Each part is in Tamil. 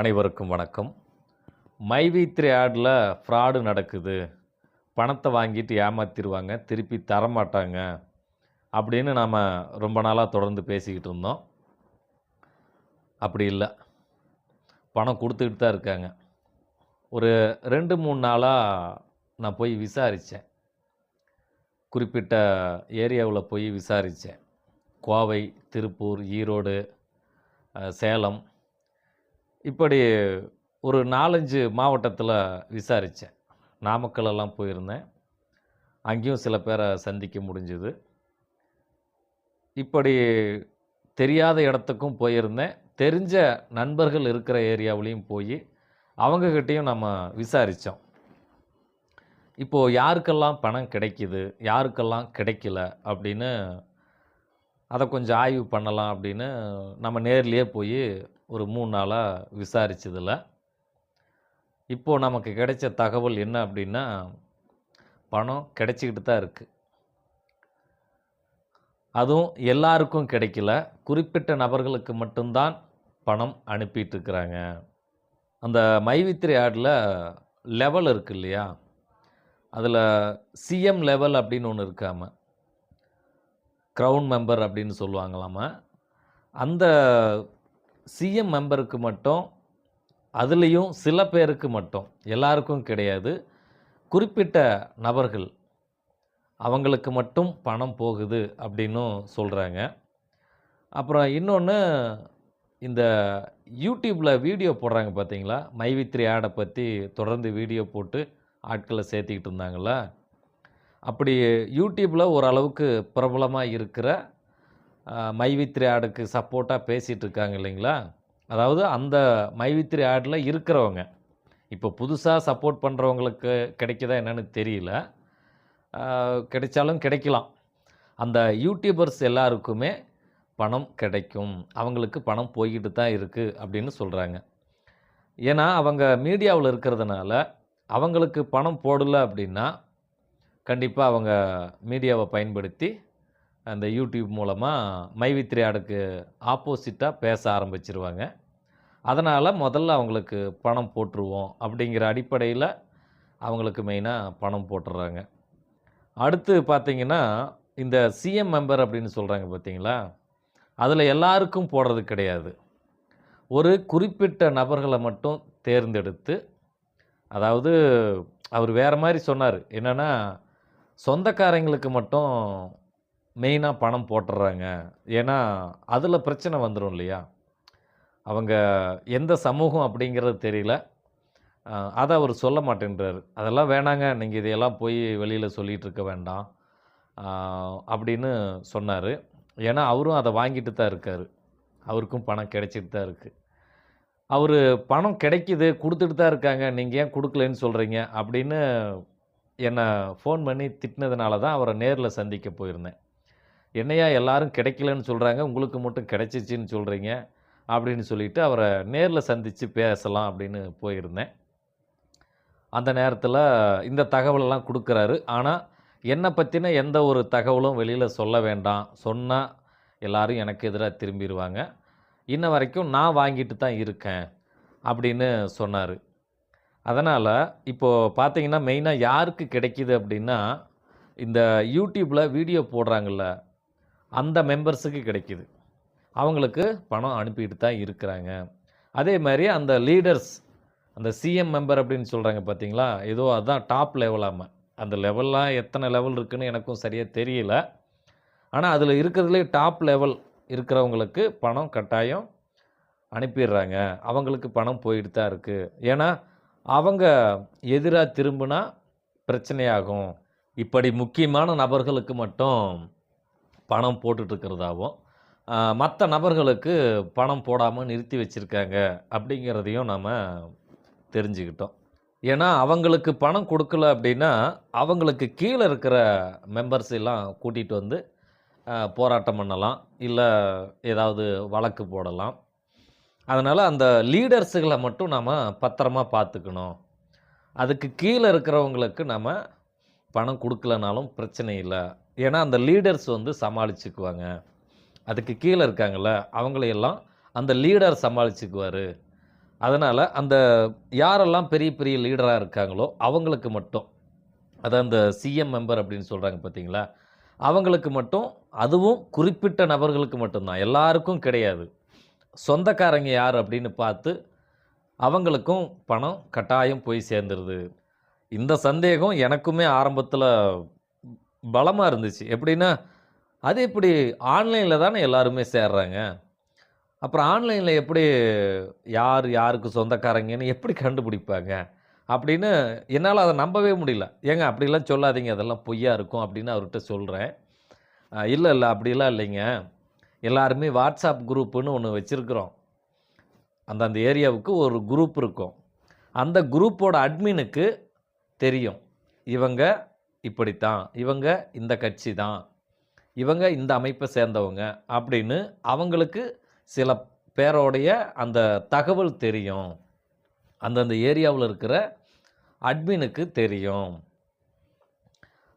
அனைவருக்கும் வணக்கம். மைவி த்ரீ ஆடில் ஃப்ராடு நடக்குது. பணத்தை வாங்கிட்டு ஏமாத்திடுவாங்க திருப்பி தரமாட்டாங்க அப்படின்னு நாம் ரொம்ப நாளாக தொடர்ந்து பேசிக்கிட்டு இருந்தோம். அப்படி இல்லை. பணம் கொடுத்துக்கிட்டு தான் இருக்காங்க. ஒரு ரெண்டு மூணு நாளாக நான் போய் விசாரித்தேன் குறிப்பிட்ட ஏரியாவில் போய் விசாரித்தேன் கோவை திருப்பூர் ஈரோடு சேலம் இப்படி ஒரு நாலஞ்சு மாவட்டத்தில் விசாரித்தேன் நாமக்கல் எல்லாம் போயிருந்தேன். அங்கேயும் சில பேரை சந்திக்க முடிஞ்சுது. இப்படி தெரியாத இடத்துக்கும் போயிருந்தேன். தெரிஞ்ச நண்பர்கள் இருக்கிற ஏரியாவிலையும் போய் அவங்கக்கிட்டேயும் நம்ம விசாரித்தோம் இப்போது யாருக்கெல்லாம் பணம் கிடைக்கிது யாருக்கெல்லாம் கிடைக்கல அப்படின்னு அதை கொஞ்சம் ஆய்வு பண்ணலாம் அப்படின்னு நம்ம நேர்லேயே போய் ஒரு மூணு நாளாக விசாரிச்சதில். இப்போது நமக்கு கிடைச்ச தகவல் என்ன அப்படின்னா பணம் கிடைச்சிக்கிட்டு தான் இருக்குது அதுவும் எல்லாருக்கும் கிடைக்கல. குறிப்பிட்ட நபர்களுக்கு மட்டும்தான் பணம் அனுப்பிட்டு இருக்கிறாங்க. அந்த மைவித்திரி ஆடில் லெவல் இருக்கு இல்லையா? அதில் சிஎம் லெவல் அப்படின்னு ஒன்று இருக்காம க்ரௌன் மெம்பர் அப்படின்னு சொல்லுவாங்களாமா. அந்த சிஎம் மெம்பருக்கு மட்டும் அதுலேயும் சில பேருக்கு மட்டும் எல்லாருக்கும் கிடையாது. குறிப்பிட்ட நபர்கள் அவங்களுக்கு மட்டும் பணம் போகுது அப்படின்னும் சொல்கிறாங்க அப்புறம் இன்னொன்று இந்த யூடியூப்பில் வீடியோ போடுறாங்க பார்த்தீங்களா மைவித்ரி ஆடை பற்றி தொடர்ந்து வீடியோ போட்டு ஆட்களை சேர்த்திக்கிட்டு இருந்தாங்களா அப்படி யூடியூப்பில் ஓரளவுக்கு பிரபலமாக இருக்கிற மைவித்ரி ஆடுக்கு சப்போர்ட்டாக பேசிகிட்டு இருக்காங்க இல்லைங்களா? அதாவது அந்த மைவித்ரி ஆடில் இருக்கிறவங்க. இப்போ புதுசாக சப்போர்ட் பண்ணுறவங்களுக்கு கிடைக்குதா என்னன்னு தெரியல. கிடைச்சாலும் கிடைக்கலாம். அந்த யூடியூபர்ஸ் எல்லாருக்குமே பணம் கிடைக்கும். அவங்களுக்கு பணம் போய்கிட்டு தான் இருக்குது அப்படின்னு சொல்கிறாங்க ஏன்னா அவங்க மீடியாவில் இருக்கிறதுனால அவங்களுக்கு பணம் போடலை அப்படின்னா கண்டிப்பாக அவங்க மீடியாவை பயன்படுத்தி அந்த யூடியூப் மூலமாக மைவித்ரியாடுக்கு ஆப்போசிட்டாக பேச ஆரம்பிச்சிருவாங்க. அதனால் முதல்ல அவங்களுக்கு பணம் போட்டுருவோம் அப்படிங்கிற அடிப்படையில் அவங்களுக்கு மெயினாக பணம் போட்டுடுறாங்க அடுத்து பார்த்தீங்கன்னா இந்த சிஎம் மெம்பர் அப்படின்னு சொல்கிறாங்க பார்த்தீங்களா அதில் எல்லாருக்கும் போடுறது கிடையாது. ஒரு குறிப்பிட்ட நபர்களை மட்டும் தேர்ந்தெடுத்து அதாவது அவர் வேறு மாதிரி சொன்னார். என்னென்னா சொந்தக்காரங்களுக்கு மட்டும் மெயினாக பணம் போட்டுடுறாங்க ஏன்னா அதில் பிரச்சனை வந்துடும் இல்லையா? அவங்க எந்த சமூகம் அப்படிங்கிறது தெரியல. அதை அவர் சொல்ல மாட்டேன்றார். அதெல்லாம் வேணாங்க. நீங்கள் இதையெல்லாம் போய் வெளியில் சொல்லிகிட்டு இருக்க வேண்டாம். அப்படின்னு சொன்னார். ஏன்னா அவரும் அதை வாங்கிட்டு தான் இருக்கார். அவருக்கும் பணம் கிடைச்சிட்டு தான் இருக்குது அவர் பணம் கிடைக்கிது. கொடுத்துட்டு தான் இருக்காங்க. நீங்கள் ஏன் கொடுக்கலன்னு சொல்கிறீங்க அப்படின்னு என்னை ஃபோன் பண்ணி திட்டினதுனால தான் அவரை நேரில் சந்திக்க போயிருந்தேன். என்னையா எல்லாரும் கிடைக்கலன்னு சொல்கிறாங்க உங்களுக்கு மட்டும் கிடைச்சிச்சின்னு சொல்கிறீங்க அப்படின்னு சொல்லிட்டு அவரை நேரில் சந்தித்து பேசலாம் அப்படின்னு போயிருந்தேன். அந்த நேரத்தில் இந்த தகவலெல்லாம் கொடுக்குறாரு. ஆனால் என்னை பற்றின எந்த ஒரு தகவலும் வெளியில் சொல்ல வேண்டாம் சொன்னால் எல்லோரும் எனக்கு எதிராக திரும்பிடுவாங்க இன்ன வரைக்கும் நான் வாங்கிட்டு தான் இருக்கேன் அப்படின்னு சொன்னார். அதனால் இப்போது பார்த்தீங்கன்னா மெயினாக யாருக்கு கிடைக்கிது அப்படின்னா இந்த யூடியூப்பில் வீடியோ போடுறாங்கல்ல அந்த மெம்பர்ஸுக்கு கிடைக்கிது. அவங்களுக்கு பணம் அனுப்பிட்டு தான் இருக்கிறாங்க. அதே மாதிரி அந்த லீடர்ஸ் அந்த சிஎம் மெம்பர் அப்படின்னு சொல்கிறாங்க பார்த்தீங்களா ஏதோ அதுதான் டாப் லெவலாம அந்த லெவல்லாம் எத்தனை லெவல் இருக்குதுன்னு எனக்கும் சரியாக தெரியல. ஆனால் அதில் இருக்கிறதுலே டாப் லெவல் இருக்கிறவங்களுக்கு பணம் கட்டாயம் அனுப்பிடுறாங்க. அவங்களுக்கு பணம் போயிட்டு தான் இருக்குது ஏன்னா அவங்க எதிராக திரும்பினா பிரச்சனையாகும். இப்படி முக்கியமான நபர்களுக்கு மட்டும் பணம் போட்டுட்டு இருக்கிறதாவும் மற்ற நபர்களுக்கு பணம் போடாமல் நிறுத்தி வச்சுருக்காங்க அப்படிங்கிறதையும் நாம் தெரிஞ்சுக்கிட்டோம். ஏன்னா அவங்களுக்கு பணம் கொடுக்கல அப்படின்னா அவங்களுக்கு கீழே இருக்கிற மெம்பர்ஸ் எல்லாம் கூட்டிகிட்டு வந்து போராட்டம் பண்ணலாம். இல்லை ஏதாவது வழக்கு போடலாம். அதனால் அந்த லீடர்ஸுகளை மட்டும் நாம் பத்திரமா பார்த்துக்கணும் அதுக்கு கீழே இருக்கிறவங்களுக்கு நம்ம பணம் கொடுக்கலனாலும் பிரச்சனை இல்லை. ஏன்னா அந்த லீடர்ஸ் வந்து சமாளிச்சுக்குவாங்க. அதுக்கு கீழே இருக்காங்கல்ல அவங்களையெல்லாம் அந்த லீடர் சமாளிச்சுக்குவார். அதனால் அந்த யாரெல்லாம் பெரிய பெரிய லீடராக இருக்காங்களோ அவங்களுக்கு மட்டும். அதான் அந்த சிஎம் மெம்பர் அப்படின்னு சொல்கிறாங்க பார்த்தீங்களா அவங்களுக்கு மட்டும் அதுவும் குறிப்பிட்ட நபர்களுக்கு மட்டும்தான். எல்லாருக்கும் கிடையாது. சொந்தக்காரங்க யார் அப்படின்னு பார்த்து அவங்களுக்கும் பணம் கட்டாயம் போய் சேர்ந்துருது. இந்த சந்தேகம் எனக்குமே ஆரம்பத்தில் பலமாக இருந்துச்சு. எப்படின்னா அது இப்படி ஆன்லைனில் தானே எல்லாருமே சேர்றாங்க. அப்புறம் ஆன்லைனில் எப்படி யார் யாருக்கு சொந்தக்காரங்கன்னு எப்படி கண்டுபிடிப்பாங்க? அப்படின்னு என்னால் அதை நம்பவே முடியல. ஏங்க அப்படிலாம் சொல்லாதீங்க அதெல்லாம் பொய்யா இருக்கும் அப்படின்னு அவர்கிட்ட சொல்கிறேன் இல்லை இல்லை அப்படிலாம் இல்லைங்க. எல்லாருமே வாட்ஸ்அப் குரூப்புன்னு ஒன்று வச்சுருக்குறோம். அந்தந்த ஏரியாவுக்கு ஒரு குரூப் இருக்கும். அந்த குரூப்போட அட்மினுக்கு தெரியும். இவங்க இப்படித்தான். இவங்க இந்த கட்சி தான் இவங்க இந்த அமைப்பை சேர்ந்தவங்க அப்படின்னு அவங்களுக்கு சில பேரோடைய அந்த தகவல் தெரியும். அந்தந்த ஏரியாவில் இருக்கிற அட்மினுக்கு தெரியும்.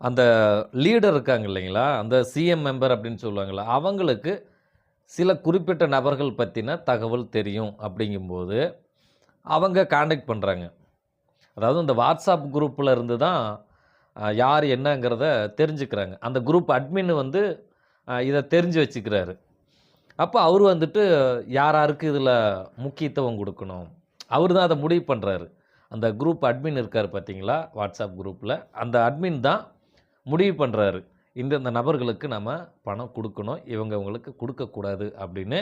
அந்த லீடர் இருக்காங்க இல்லைங்களா? அந்த சிஎம் மெம்பர் அப்படின்னு சொல்லுவாங்களா அவங்களுக்கு சில குறிப்பிட்ட நபர்கள் பற்றின தகவல் தெரியும் அப்படிங்கும்போது அவங்க காண்டாக்ட் பண்ணுறாங்க அதாவது இந்த வாட்ஸ்அப் குரூப்பில் இருந்து தான் யார் என்னங்கிறத தெரிஞ்சுக்கிறாங்க. அந்த குரூப் அட்மின் வந்து இதை தெரிஞ்சு வச்சுக்கிறாரு. அப்போ அவர் வந்துட்டு யார் யாருக்கு இதில் முக்கியத்துவம் கொடுக்கணும்? அவர் தான் அதை முடிவு பண்ணுறாரு அந்த குரூப் அட்மின் இருக்கார் பார்த்தீங்களா வாட்ஸ்அப் குரூப்பில் அந்த அட்மின் தான் முடிவு பண்ணுறாரு இந்தந்த நபர்களுக்கு நம்ம பணம் கொடுக்கணும். இவங்க இவங்களுக்கு கொடுக்கக்கூடாது அப்படின்னு.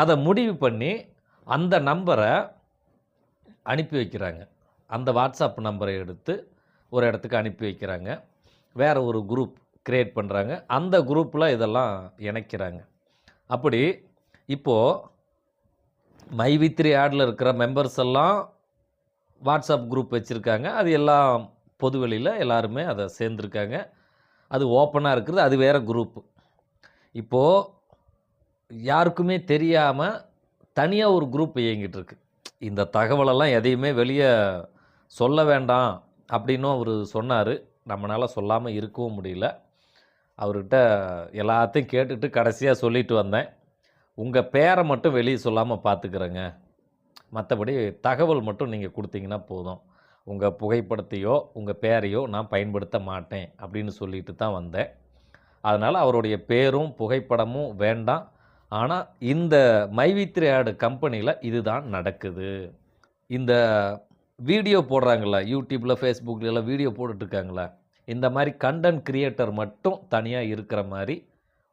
அதை முடிவு பண்ணி அந்த நம்பரை அனுப்பி வைக்கிறாங்க. அந்த வாட்ஸ்அப் நம்பரை எடுத்து ஒரு இடத்துக்கு அனுப்பி வைக்கிறாங்க. வேறு ஒரு குரூப் க்ரியேட் பண்ணுறாங்க அந்த குரூப்பில் இதெல்லாம் இணைக்கிறாங்க. அப்படி இப்போது மைவித்ரி ஆடில் இருக்கிற மெம்பர்ஸ் எல்லாம் வாட்ஸ்அப் குரூப் வச்சுருக்காங்க. அது எல்லாம் பொதுவெளியில் எல்லாருமே அதை சேர்ந்துருக்காங்க. அது ஓப்பனாக இருக்கிறது அது வேறு குரூப்பு இப்போது யாருக்குமே தெரியாமல் தனியாக ஒரு குரூப் இயங்கிட்டுருக்கு இந்த தகவலெல்லாம் எதையுமே வெளியே சொல்ல வேண்டாம். அப்படின்னும் அவர் சொன்னார். நம்மளால் சொல்லாமல் இருக்கவும் முடியல. அவர்கிட்ட எல்லாத்தையும் கேட்டுட்டு கடைசியாக சொல்லிட்டு வந்தேன். உங்கள் பேரை மட்டும் வெளியே சொல்லாமல் பார்த்துக்கிறேங்க மற்றபடி தகவல் மட்டும் நீங்கள் கொடுத்தீங்கன்னா போதும். உங்கள் புகைப்படத்தையோ உங்கள் பேரையோ நான் பயன்படுத்த மாட்டேன் அப்படின்னு சொல்லிட்டு தான் வந்தேன். அதனால் அவருடைய பேரும் புகைப்படமும் வேண்டாம். ஆனால் இந்த மைவித்ரி ஆடு கம்பெனியில் இதுதான் நடக்குது. இந்த வீடியோ போடுறாங்களா யூடியூப்பில் ஃபேஸ்புக்கில் எல்லாம் வீடியோ போட்டுட்ருக்காங்களா இந்த மாதிரி கண்டென்ட் கிரியேட்டர் மட்டும் தனியாக இருக்கிற மாதிரி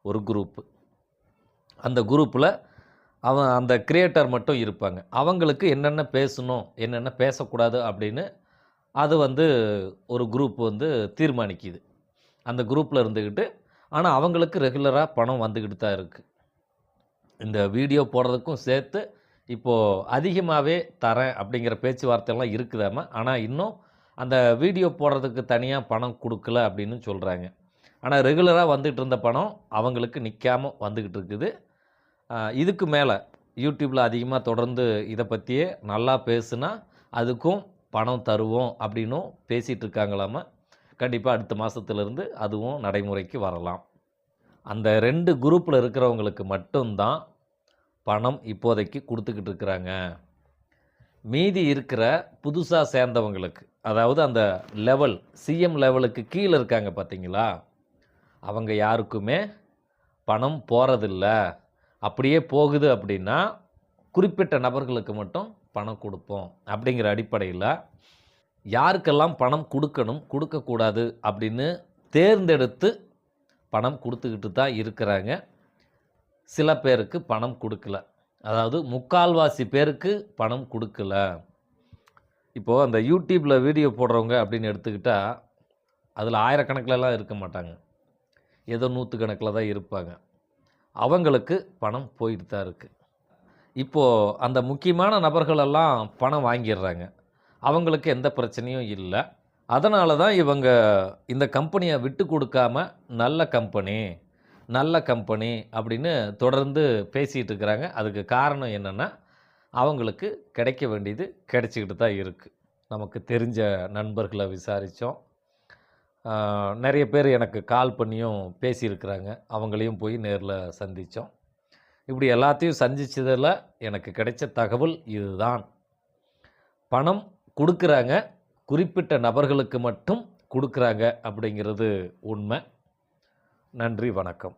ஒரு குரூப்பு அந்த குரூப்பில் அவன் அந்த கிரியேட்டர் மட்டும் இருப்பாங்க. அவங்களுக்கு என்னென்ன பேசணும் என்னென்ன பேசக்கூடாது அப்படின்னு அது வந்து ஒரு குரூப் வந்து தீர்மானிக்குது. அந்த குரூப்பில் இருந்துக்கிட்டு ஆனால் அவங்களுக்கு ரெகுலராக பணம் வந்துக்கிட்டு தான் இருக்குது இந்த வீடியோ போடுறதுக்கும் சேர்த்து இப்போது அதிகமாகவே தரேன் அப்படிங்கிற பேச்சுவார்த்தைலாம் இருக்குதாம ஆனால் இன்னும் அந்த வீடியோ போடுறதுக்கு தனியாக பணம் கொடுக்கல அப்படின்னு சொல்கிறாங்க ஆனால் ரெகுலராக வந்துகிட்டு இருந்த பணம் அவங்களுக்கு நிற்காம வந்துக்கிட்டு இருக்குது. இதுக்கு மேலே யூடியூப்பில் அதிகமாக தொடர்ந்து இதை பற்றியே நல்லா பேசுனா அதுக்கும் பணம் தருவோம் அப்படின்னும் பேசிகிட்டு இருக்காங்களாம கண்டிப்பாக அடுத்த மாதத்துலேருந்து அதுவும் நடைமுறைக்கு வரலாம். அந்த ரெண்டு குரூப்பில் இருக்கிறவங்களுக்கு மட்டும்தான் பணம் இப்போதைக்கு கொடுத்துக்கிட்டு இருக்கிறாங்க மீதி இருக்கிற புதுசாக சேர்ந்தவங்களுக்கு அதாவது அந்த லெவல் சிஎம் லெவலுக்கு கீழே இருக்காங்க பார்த்தீங்களா? அவங்க யாருக்குமே பணம் போகிறதில்ல அப்படியே போகுது அப்படின்னா குறிப்பிட்ட நபர்களுக்கு மட்டும் பணம் கொடுப்போம் அப்படிங்கிற அடிப்படையில் யாருக்கெல்லாம் பணம் கொடுக்கணும் கொடுக்கக்கூடாது அப்படின்னு தேர்ந்தெடுத்து பணம் கொடுத்துக்கிட்டு தான் இருக்கிறாங்க. சில பேருக்கு பணம் கொடுக்கல. அதாவது முக்கால்வாசி பேருக்கு பணம் கொடுக்கல. இப்போது அந்த யூடியூப்பில் வீடியோ போடுறவங்க அப்படின்னு எடுத்துக்கிட்டால் அதில் ஆயிரக்கணக்கிலலாம் இருக்க மாட்டாங்க. ஏதோ நூற்றுக்கணக்கில் தான் இருப்பாங்க. அவங்களுக்கு பணம் போயிட்டு தான் இருக்குது இப்போது அந்த முக்கியமான நபர்களெல்லாம் பணம் வாங்கிடுறாங்க. அவங்களுக்கு எந்த பிரச்சனையும் இல்லை. அதனால தான் இவங்க இந்த கம்பெனியை விட்டு கொடுக்காம நல்ல கம்பெனி. நல்ல கம்பெனி அப்படின்னு தொடர்ந்து பேசிகிட்டு இருக்கிறாங்க. அதுக்கு காரணம் என்னென்னா அவங்களுக்கு கிடைக்க வேண்டியது கிடைச்சிக்கிட்டு தான் இருக்குது நமக்கு தெரிஞ்ச நண்பர்களை விசாரித்தோம் நிறைய பேர் எனக்கு கால் பண்ணியும் பேசியிருக்கிறாங்க. அவங்களையும் போய் நேரில் சந்தித்தோம் இப்படி எல்லாத்தையும் சந்திச்சதில் எனக்கு கிடைச்ச தகவல் இதுதான். பணம் கொடுக்குறாங்க. குறிப்பிட்ட நபர்களுக்கு மட்டும் கொடுக்குறாங்க அப்படிங்கிறது உண்மை. நன்றி வணக்கம்.